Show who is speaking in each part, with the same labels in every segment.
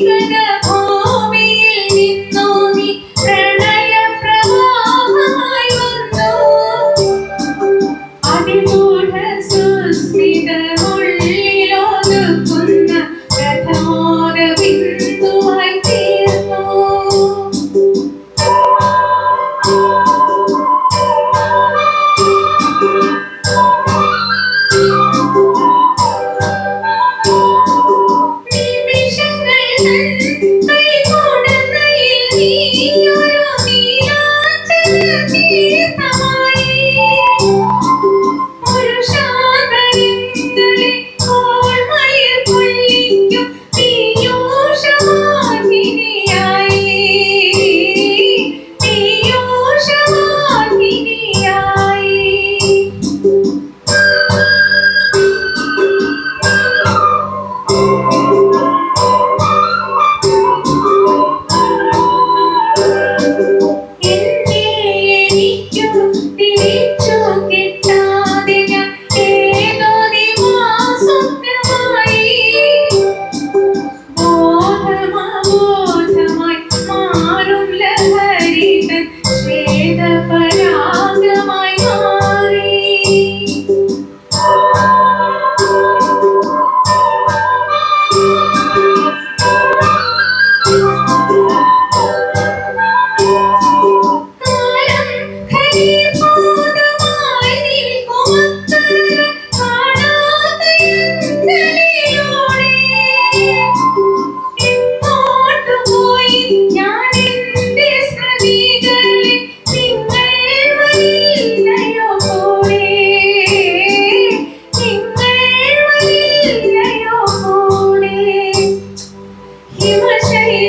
Speaker 1: Thank you. കൈകൊടുന്നയിൽ നീയൊരു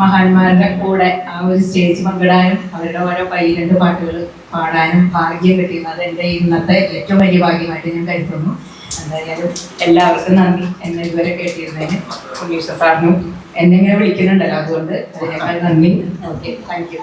Speaker 1: മഹാന്മാരുടെ കൂടെ ആ ഒരു സ്റ്റേജ് പങ്കിടാനും അവരുടെ ഓരോ പൈരണ്ട് പാട്ടുകൾ പാടാനും ഭാഗ്യം കിട്ടിയത് എന്റെ ഇന്നത്തെ ഏറ്റവും വലിയ ഭാഗ്യമായിട്ട് ഞാൻ കരുതുന്നു. എന്തായാലും എല്ലാവർക്കും നന്ദി എന്നെ ഇതുവരെ കേട്ടിരുന്നതിന്. ഉണ്ണീഷ സാറിനും എന്നെ ഇങ്ങനെ വിളിക്കുന്നുണ്ടല്ലോ അതുകൊണ്ട് അതിനേക്കാൾ നന്ദി. Okay thank you